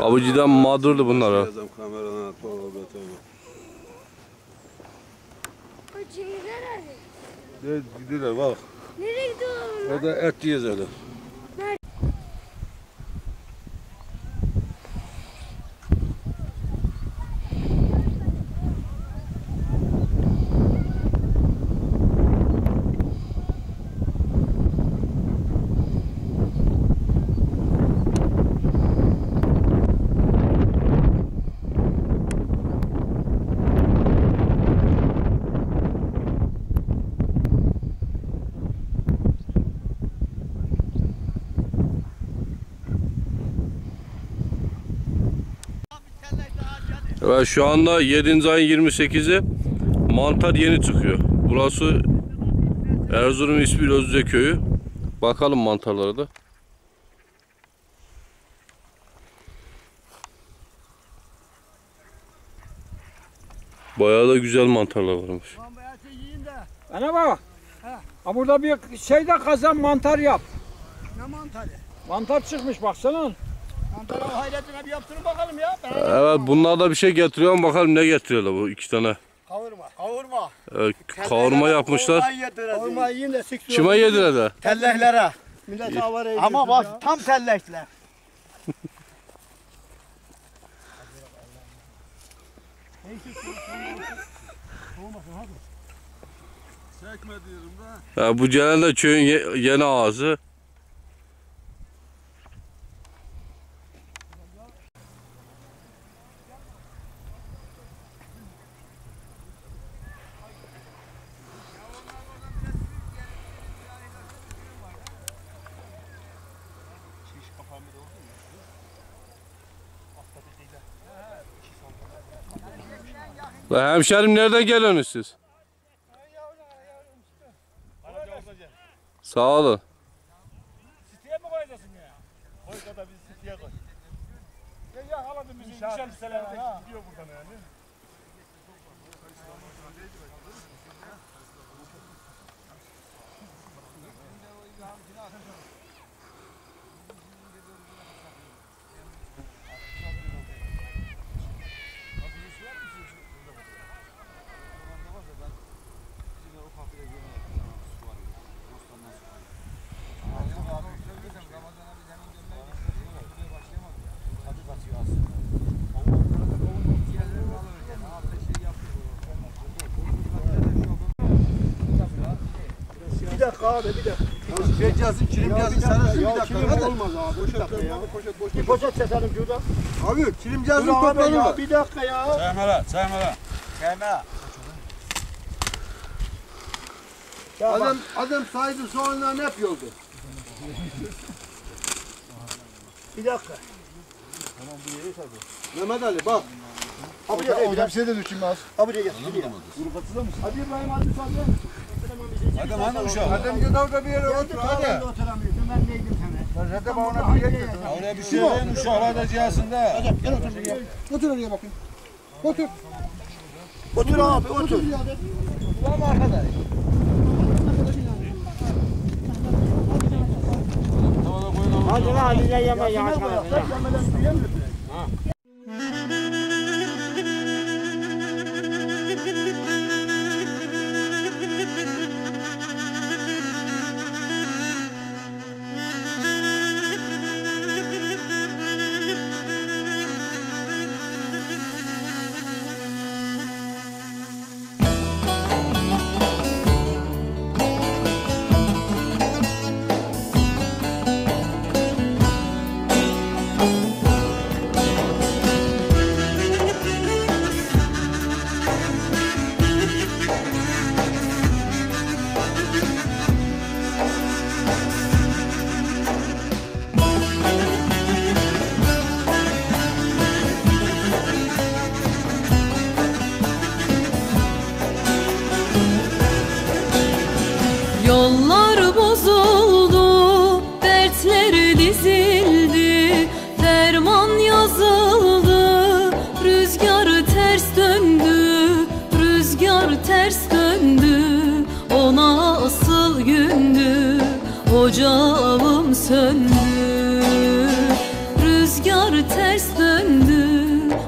Avcıdan mağdurdu bunlar ha. Ne gidiyorlar bak. Nereye gidiyorlar? Orada et yiyiz Evet şu anda 7. ayın 28'i mantar yeni çıkıyor. Burası Erzurum İspil Özce köyü. Bakalım mantarlara da. Bayağı da güzel mantarlar varmış. Bana bak. Ha burada bir şeyde kazan mantar yap. Ne mantarı? Mantar çıkmış baksana. Hayretine bir yaptırın bakalım ya. Ben Evet bunlar da bir şey getiriyor bakalım ne getiriyorlar bu iki tane. Kavurma. Kavurma. Ee, kavurma yapmışlar. Kavurma yiyin de sık Kime yediler de? Telleklere. Millet havara Ama bak tam tellekler. Çekme diyorum da. Ya bu Celal de köyün ye- yeni ağzı. La hemşerim nereden geliyorsunuz siz? Sağ olun. Siteye mi koyacaksın ya? Koy kadar bizi siteye koy. Ya ya alalım bizi nişan listelerinde gidiyor buradan yani. Bir dakika abi bir dakika. Çekeceksin, kilim gelsin. Sen bir dakika. kilim olmaz abi. Bir dakika ya. Poşet boş. Bir poşet seselim şurada. Abi kilim abi toplanır bir dakika ya. Sevmele. Ya bak. Adam, adam sahibi soğanlar ne yapıyordu? Bir dakika. Mehmet Ali bak. Abi ya Orada bir şey de düşünmez. Abi de gel. Hadi İbrahim hadi sen Adam hani uşak? Adam git orada bir yere otur hadi. Ben de oturamıyorsun. Ben neydim sana? Recep ona bir yer getir. Oraya bir şey verin uşaklar da cihazında. Gel otur buraya. Otur oraya bakayım. Otur. Otur abi otur. Ulan arkadaş. Hadi lan hadi yeme Kime yavaş ocağım söndü. Rüzgar ters döndü.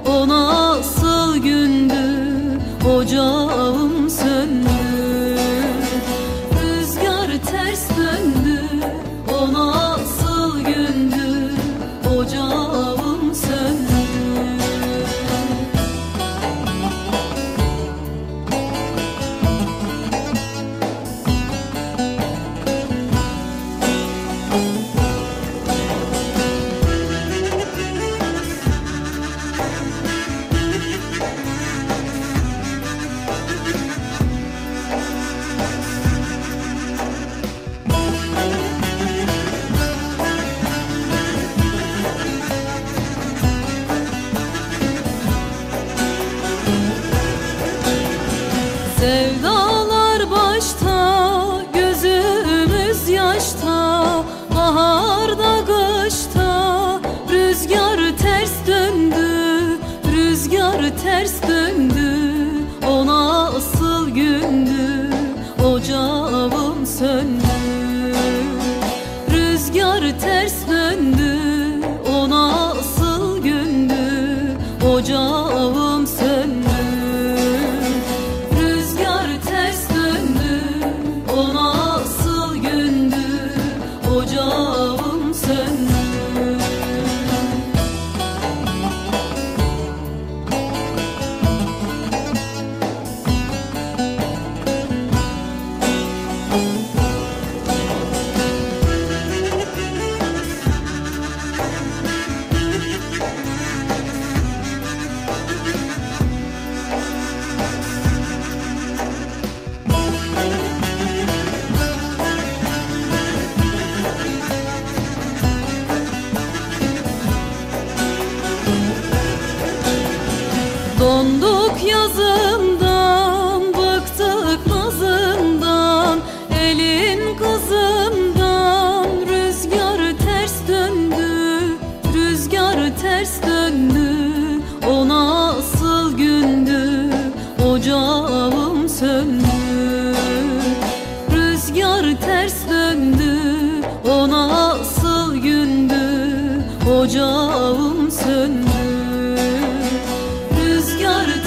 O nasıl gündü? Ocağım söndü. Rüzgar ters döndü. O nasıl gündü? Ocağım söndü. Donduk yazından, bıktık nazından Elin kızından Rüzgar ters döndü, rüzgar ters döndü. O nasıl gündü, ocağım söndü. Rüzgar ters döndü, o nasıl gündü Ocağım rüzgarı